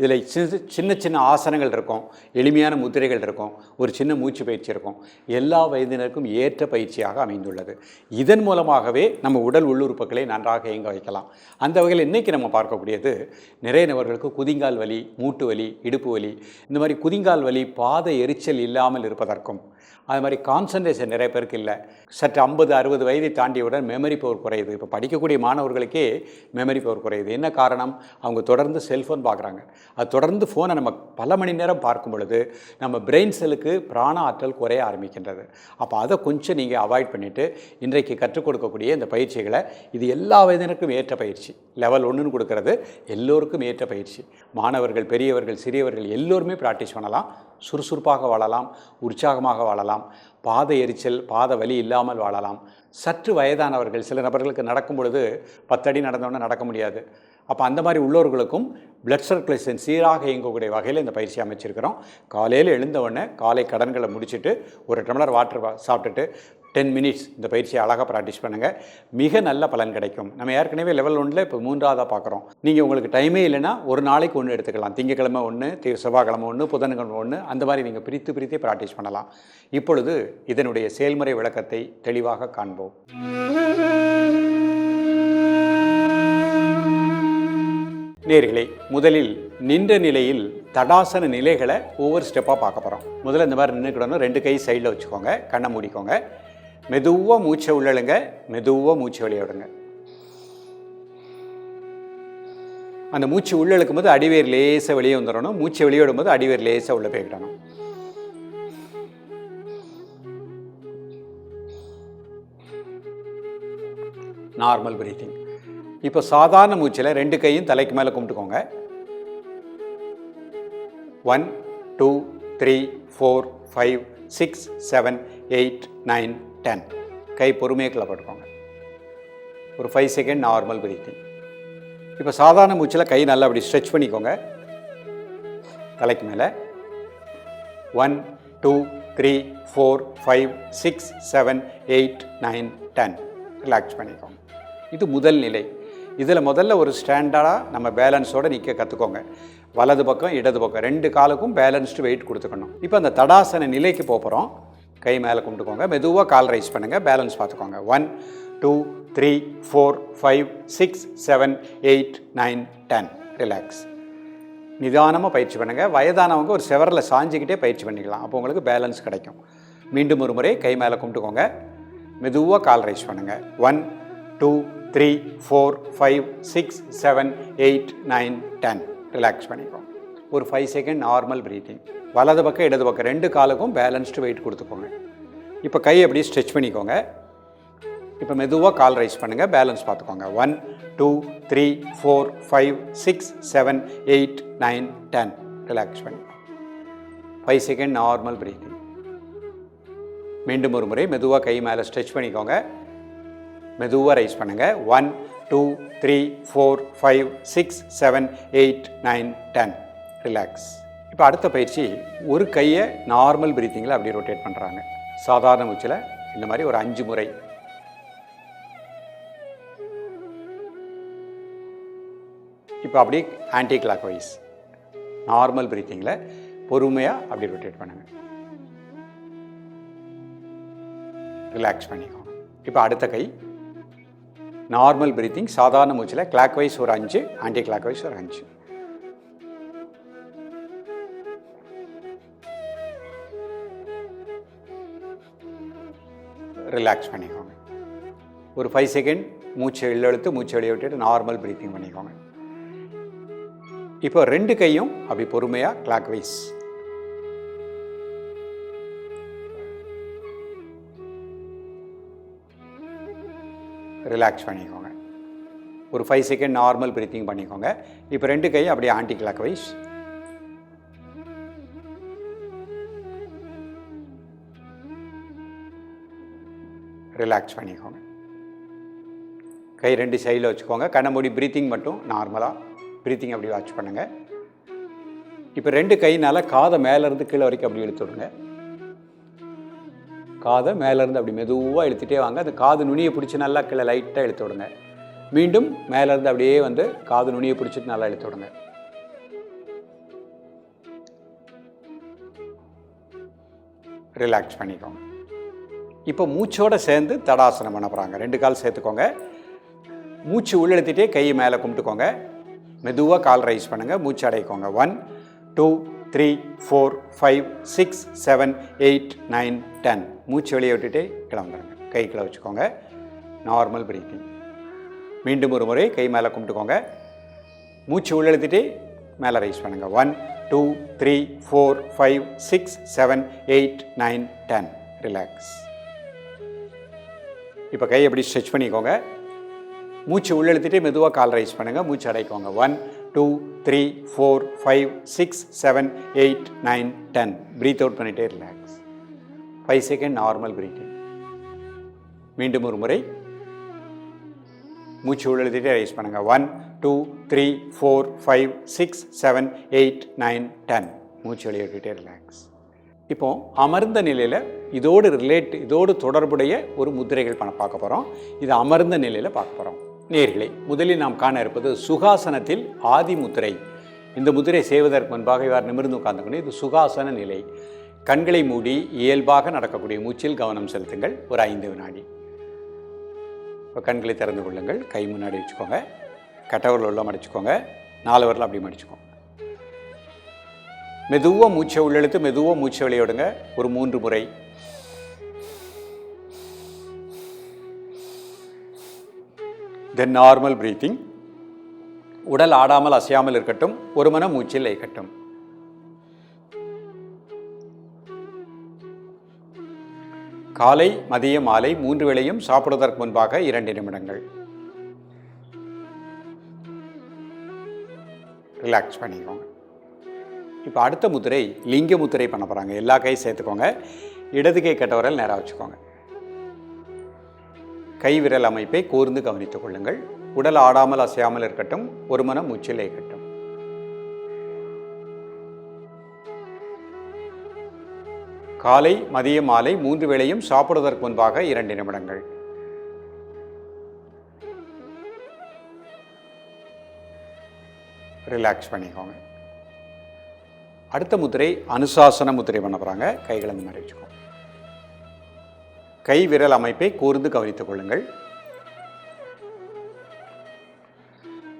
இதில் சின்ன சின்ன சின்ன ஆசனங்கள் இருக்கும். எளிமையான முத்திரைகள் இருக்கும். ஒரு சின்ன மூச்சு பயிற்சி இருக்கும். எல்லா வயதினருக்கும் ஏற்ற பயிற்சியாக அமைந்துள்ளது. இதன் மூலமாகவே நம்ம உடல் உள்ளுறுப்புகளை நன்றாக இயங்க வைக்கலாம். அந்த வகையில் இன்றைக்கி நம்ம பார்க்கக்கூடியது நிறைய நபர்களுக்கு குதிங்கால் வலி மூட்டு வலி இடுப்பு வலி இந்த மாதிரி குதிங்கால் வலி பாத எரிச்சல் இல்லாமல் இருப்பதற்கும் அது மாதிரி கான்சன்ட்ரேஷன் நிறைய பேருக்கு இல்லை. சற்று ஐம்பது அறுபது வயதை தாண்டியவுடன் மெமரி பவர் குறையுது. இப்போ படிக்கக்கூடிய மாணவர்களுக்கே மெமரி பவர் குறையுது. என்ன காரணம்? அவங்க தொடர்ந்து செல்ஃபோன் பார்க்குறாங்க. அது தொடர்ந்து ஃபோனை நம்ம பல மணி நேரம் பார்க்கும் பொழுது நம்ம பிரெயின் செல்லுக்கு பிராண ஆற்றல் குறைய ஆரம்பிக்கின்றது. அப்போ அதை கொஞ்சம் நீங்கள் அவாய்ட் பண்ணிவிட்டு இன்றைக்கு கற்றுக் கொடுக்கக்கூடிய இந்த பயிற்சிகளை இது எல்லா வயதினருக்கும் ஏற்ற பயிற்சி. லெவல் ஒன்றுன்னு கொடுக்கறது எல்லோருக்கும் ஏற்ற பயிற்சி. மாணவர்கள் பெரியவர்கள் சிறியவர்கள் எல்லோருமே ப்ராக்டிஸ் பண்ணலாம். சுறுசுறுப்பாக வாழலாம் உற்சாகமாக வாழலாம் பாத எரிச்சல் பாத வலி இல்லாமல் வாழலாம். சற்று வயதானவர்கள் சில நபர்களுக்கு நடக்கும் பொழுது பத்தடி நடந்தோன்னே நடக்க முடியாது. அப்போ அந்த மாதிரி உள்ளவர்களுக்கும் பிளட் சர்க்குலேஷன் சீராக இயங்கக்கூடிய வகையில் இந்த பயிற்சி அமைச்சிருக்கிறோம். காலையில் எழுந்தவுடனே காலை கடன்களை முடிச்சுட்டு ஒரு டம்ளர் வாட்டர் சாப்பிட்டுட்டு டென் மினிட்ஸ் இந்த பயிற்சியை அழகாக ப்ராக்டிஸ் பண்ணுங்கள் மிக நல்ல பலன் கிடைக்கும். நம்ம ஏற்கனவே லெவல் ஒன்றில் இப்போ மூன்றாவதாக பார்க்குறோம் நீங்கள் உங்களுக்கு டைமே இல்லைன்னா ஒரு நாளைக்கு ஒன்று எடுத்துக்கலாம். திங்கக்கிழமை ஒன்று தி செவ்வாய்க்கிழமை ஒன்று புதன்கிழமை ஒன்று அந்த மாதிரி நீங்கள் பிரித்து பிரித்தே ப்ராக்டிஸ் பண்ணலாம். இப்பொழுது இதனுடைய செயல்முறை விளக்கத்தை தெளிவாக காண்போம். நேர்களே முதலில் நின்ற நிலையில் தடாசன நிலைகளை ஒவ்வொரு ஸ்டெப்பாக பார்க்க போகிறோம் முதல்ல இந்த மாதிரி நின்றுக்கிடணும் ரெண்டு கை சைடில் வச்சுக்கோங்க. கண்ணை மூடிக்கோங்க. மெதுவாக மூச்சை உள்ளழுங்க மெதுவாக மூச்சை வெளியே விடுங்க. அந்த மூச்சு உள்ளழுக்கும் போது அடிவேர் லேசாக வெளியே வந்துடணும். மூச்சை வெளியே விடும்போது அடிவேர் லேசாக உள்ளே போய்க்கிடணும் நார்மல் பிரீத்திங் இப்போ சாதாரண மூச்சில் ரெண்டு கையும் தலைக்கு மேலே கும்பிட்டுக்கோங்க. One two three four five six seven eight nine ten கை பொறுமையாக கிளப்பட்டுக்கோங்க ஒரு ஃபைவ் செகண்ட் நார்மல் பிரீத்திங் இப்போ சாதாரண மூச்சில் கை நல்லா அப்படி ஸ்ட்ரெச் பண்ணிக்கோங்க. தலைக்கு மேலே. One two three four five six seven eight nine ten relax பண்ணிக்கோங்க. இது முதல் நிலை. இதில் முதல்ல ஒரு ஸ்டாண்டர்டாக நம்ம பேலன்ஸோடு நிற்க கற்றுக்கோங்க வலது பக்கம் இடது பக்கம் ரெண்டு காலுக்கும் பேலன்ஸ்டு வெயிட் கொடுத்துக்கணும். இப்போ அந்த தடாசன நிலைக்கு போகிறோம் கை மேலே கும்பிட்டுக்கோங்க. மெதுவாக கால் ரைஸ் பண்ணுங்கள் பேலன்ஸ் பார்த்துக்கோங்க. One two three four five six seven eight nine ten relax நிதானமாக பயிற்சி பண்ணுங்கள் வயதானவங்க ஒரு செவரில் சாஞ்சிக்கிட்டே பயிற்சி பண்ணிக்கலாம். அப்போ உங்களுக்கு பேலன்ஸ் கிடைக்கும். மீண்டும் ஒரு முறை கை மேலே கும்பிட்டுக்கோங்க. மெதுவாக கால் ரைஸ் பண்ணுங்கள் one two three four five six seven eight nine ten. Relax பண்ணிக்கோங்க ஒரு ஃபைவ் செகண்ட் நார்மல் ப்ரீத்திங் வலது பக்கம் இடது பக்கம் ரெண்டு காலுக்கும் பேலன்ஸ்டு வெயிட் கொடுத்துக்கோங்க. இப்போ கை அப்படியே ஸ்ட்ரெச் பண்ணிக்கோங்க. இப்போ மெதுவாக கால் ரைஸ் பண்ணுங்கள் பேலன்ஸ் பார்த்துக்கோங்க. One two three four five six seven eight nine ten relax பண்ணி ஃபைவ் செகண்ட் நார்மல் ப்ரீத்திங் மீண்டும் ஒரு முறை மெதுவாக கை மேலே ஸ்ட்ரெச் பண்ணிக்கோங்க. மெதுவாக ரைஸ் பண்ணுங்கள் one two three four five six seven eight nine ten relax இப்போ அடுத்த பயிற்சி ஒரு கையை நார்மல் பிரீத்திங்கில் அப்படி ரொட்டேட் பண்ணுறாங்க சாதாரண மூச்சில் இந்த மாதிரி ஒரு அஞ்சு முறை. இப்போ அப்படியே ஆன்டி கிளாக் வைஸ் நார்மல் பிரீத்திங்கில் பொறுமையாக அப்படி ரொட்டேட் பண்ணுங்கள் ரிலாக்ஸ் பண்ணிக்கோங்க. இப்போ அடுத்த கை நார்மல் பிரீத்திங் சாதாரண மூச்சில் கிளாக் வைஸ் ஒரு அஞ்சு ஆன்டி கிளாக் வைஸ் ஒரு அஞ்சு. ரிலாக்ஸ் பண்ணிக்கோங்க. ஒரு ஃபைவ் செகண்ட் மூச்சை இழுத்து மூச்சை வெளியே விட்டுட்டு நார்மல் பிரீத்திங் பண்ணிக்கோங்க. இப்போ ரெண்டு கையும் அப்படி பொறுமையாக கிளாக் வைஸ் ரிலாக்ஸ் பண்ணிக்கோங்க. ஒரு ஃபைவ் செகண்ட் நார்மல் ப்ரீத்திங் பண்ணிக்கோங்க. இப்போ ரெண்டு கையும் அப்படியே ஆன்டி கிளாக் வைஸ் ரிலாக்ஸ் பண்ணிக்கோங்க. கை ரெண்டு சைடில் வச்சுக்கோங்க. கண்ணை மூடி ப்ரீத்திங் மட்டும் நார்மலாக ப்ரீத்திங் அப்படி வாட்ச் பண்ணுங்கள் இப்போ ரெண்டு கையினால் காதை மேலேருந்து கீழே வரைக்கும் அப்படி இழுத்துடுங்க காதை மேலேருந்து அப்படி மெதுவாக இழுத்துட்டே வாங்க. அந்த காது நுனியை பிடிச்சி நல்லா கீழே லைட்டாக இழுத்து விடுங்க. மீண்டும் மேலேருந்து அப்படியே வந்து காது நுனியை பிடிச்சிட்டு நல்லா இழுத்து விடுங்க. ரிலாக்ஸ் பண்ணிக்கோங்க. இப்போ மூச்சோடு சேர்ந்து தடாசனம் பண்ண போகிறாங்க ரெண்டு கால் சேர்த்துக்கோங்க. மூச்சு உள்ளெழுத்திட்டே கையை மேலே கும்பிட்டுக்கோங்க. மெதுவாக கால் ரைஸ் பண்ணுங்கள் மூச்சு அடைக்கோங்க. One two three four five six seven eight nine ten மூச்சு வெளியே விட்டுட்டு கிளம்புறங்க கை கீழே வச்சுக்கோங்க. நார்மல் பிரீத்திங் மீண்டும் ஒரு முறை கை மேலே கும்பிட்டுக்கோங்க. மூச்சு உள்ளெழுத்திட்டே மேலே ரைஸ் பண்ணுங்கள் one two three four five six seven eight nine ten relax இப்போ கை எப்படி ஸ்ட்ரெச் பண்ணிக்கோங்க. மூச்சு உள்ளெழுத்துட்டு மெதுவாக கால் ரைஸ் பண்ணுங்கள் மூச்சு அடைக்கோங்க. One two three four five six seven eight nine ten. Breathe out பண்ணிகிட்டே relax five second normal breathing மீண்டும் ஒரு முறை. மூச்சு உள்ளெழுத்திட்டே ரைஸ் பண்ணுங்கள் one two three four five six seven eight nine ten மூச்சு வெளியிட்டுட்டே ரிலாக்ஸ் இப்போ அமர்ந்த நிலையில் இதோடு ரிலேட் இதோடு தொடர்புடைய ஒரு முத்திரைகள் பண்ண பார்க்க போகிறோம் இது அமர்ந்த நிலையில் பார்க்க போகிறோம் நேர்களே முதலில் நாம் காண இருப்பது சுகாசனத்தில் ஆதி முத்திரை. இந்த முதிரை செய்வதற்கு முன்பாக இவர் நிமிர்ந்து உட்கார்ந்துக்கணும் இது சுகாசன நிலை. கண்களை மூடி இயல்பாக நடக்கக்கூடிய மூச்சில் கவனம் செலுத்துங்கள். ஒரு ஐந்து வினாடி. இப்போ கண்களை திறந்து கொள்ளுங்கள். கை முன்னாடி வச்சுக்கோங்க. கட்டவரில் உள்ள மடிச்சுக்கோங்க. நாலு வரலாம் அப்படி மடிச்சுக்கோங்க. மெதுவாக மூச்சை உள்ளெழுத்து மெதுவாக மூச்சை விளையாடுங்க ஒரு மூன்று முறை. தென் நார்மல் ப்ரீத்திங் உடல் ஆடாமல் அசையாமல் இருக்கட்டும். ஒரு மன மூச்சில் இருக்கட்டும் காலை மதியம் மாலை மூன்று வேளையும் சாப்பிடுவதற்கு முன்பாக இரண்டு நிமிடங்கள். ரிலாக்ஸ் பண்ணிக்கோங்க. இப்போ அடுத்த முத்திரை லிங்க முத்திரை பண்ண போகிறாங்க எல்லா கையும் சேர்த்துக்கோங்க. இடது கை கட்டவரல் நேராக வச்சுக்கோங்க. கைவிரல் அமைப்பை கூர்ந்து கவனித்துக் கொள்ளுங்கள். உடல் ஆடாமல் அசையாமல் இருக்கட்டும் ஒரு மனம் மூச்சில் இருக்கட்டும். காலை மதிய மாலை மூன்று வேளையும் சாப்பிடுவதற்கு முன்பாக இரண்டு நிமிடங்கள். ரிலாக்ஸ் பண்ணிக்கோங்க. அடுத்த முத்திரை அனுசாசன முத்திரை பண்ண போகிறாங்க கைகளை இந்த மாதிரி வச்சுக்கோங்க. கை விரல் அமைப்பை கூர்ந்து கவனித்துக் கொள்ளுங்கள்.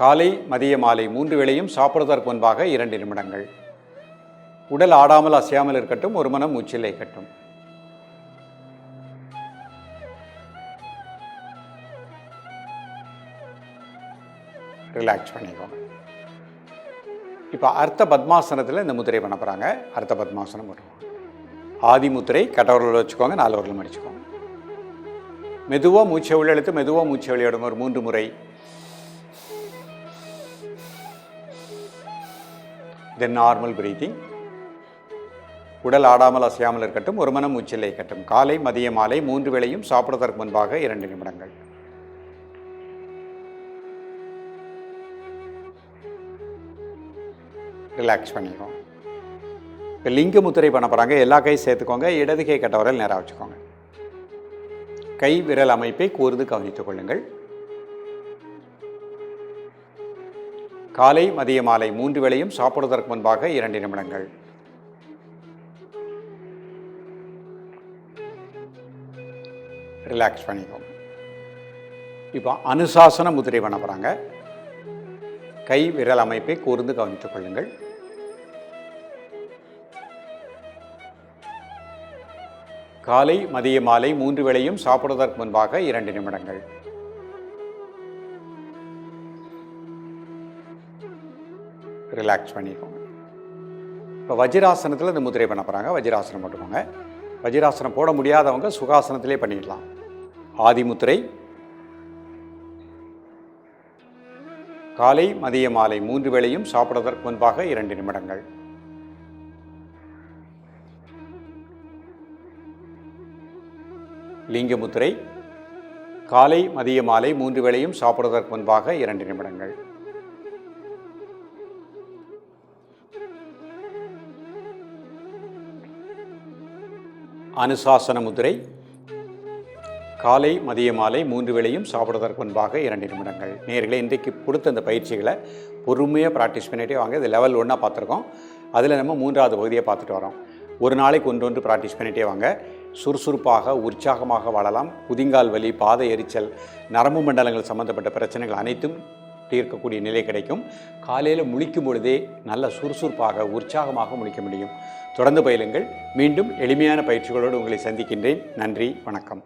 காலை மதிய மாலை மூன்று வேளையும் சாப்பிடுவதற்கு முன்பாக இரண்டு நிமிடங்கள். உடல் ஆடாமல் அசையாமல் இருக்கட்டும் ஒரு மனம் மூச்சில் இருக்கட்டும் ரிலாக்ஸ் பண்ணிக்கோங்க. இப்போ அர்த்த பத்மாசனத்தில் இந்த முத்திரை பண்ண போகிறாங்க அர்த்த பத்மாசனம் பண்ணுவோம். ஆதி முத்திரை கட்டவரில் வச்சுக்கோங்க நாலு வரலும் அடிச்சுக்கோங்க. மெதுவாக மூச்சை உள்ளெழுத்து மெதுவாக மூச்சை வெளியிடும். ஒரு மூன்று முறை. தென் நார்மல் பிரீத்திங் உடல் ஆடாமல் அசையாமல் இருக்கட்டும் ஒரு மனம் மூச்சில் கட்டும் காலை மதிய மாலை மூன்று வேளையும் சாப்பிடுவதற்கு முன்பாக இரண்டு நிமிடங்கள். ரிலாக்ஸ் பண்ணிக்கோங்க இப்போ லிங்க முத்திரை பண்ண போகிறாங்க எல்லா கையும் சேர்த்துக்கோங்க இடது கை கட்டவரல் நேராக வச்சுக்கோங்க. கை விரல் அமைப்பை கூர்ந்து கவனித்துக் கொள்ளுங்கள். காலை மதிய மாலை மூன்று வேளையும் சாப்பிடுவதற்கு முன்பாக இரண்டு நிமிடங்கள். ரிலாக்ஸ் பண்ணிக்கோங்க. இப்போ அனுசாசன முதிரை பண்ண போகிறாங்க கை விரல் அமைப்பை கூர்ந்து கவனித்துக் கொள்ளுங்கள். காலை மதிய மாலை மூன்று வேளையும் சாப்பிடுவதற்கு முன்பாக இரண்டு நிமிடங்கள். ரிலாக்ஸ் பண்ணிக்கோங்க. இப்போ வஜ்ராசனத்தில் இந்த முதிரை பண்ண போகிறாங்க வஜ்ராசனம் போட்டுக்கோங்க. வஜ்ராசனம் போட முடியாதவங்க சுகாசனத்திலே பண்ணிடலாம். ஆதிமுத்திரை காலை மதிய மாலை மூன்று வேளையும் சாப்பிடுவதற்கு முன்பாக இரண்டு நிமிடங்கள். லிங்கமுத்திரை காலை மதிய மாலை மூன்று வேளையும் சாப்பிடுவதற்கு முன்பாக இரண்டு நிமிடங்கள். அனுசாசன முதிரை காலை மதிய மாலை மூன்று வேளையும் சாப்பிடுவதற்கு முன்பாக இரண்டு நிமிடங்கள். நேர்களை இன்றைக்கு கொடுத்த இந்த பயிற்சிகளை பொறுமையாக ப்ராக்டிஸ் பண்ணிகிட்டே வாங்க. இது லெவல் ஒன்றா பார்த்துருக்கோம். அதில் நம்ம மூன்றாவது பகுதியை பார்த்துட்டு வரோம். ஒரு நாளைக்கு ஒன்று ஒன்று ப்ராக்டிஸ் பண்ணிகிட்டே வாங்க. சுறுசுறுப்பாக உற்சாகமாக வாழலாம். குதிங்கால் வலி பாத எரிச்சல் நரம்பு மண்டலங்கள் சம்பந்தப்பட்ட பிரச்சனைகள் அனைத்தும் தீர்க்கக்கூடிய நிலை கிடைக்கும். காலையில் முழிக்கும் பொழுதே நல்ல சுறுசுறுப்பாக உற்சாகமாக முழிக்க முடியும். தொடர்ந்து பயிலுங்கள். மீண்டும் எளிமையான பயிற்சிகளோடு உங்களை சந்திக்கின்றேன். நன்றி வணக்கம்.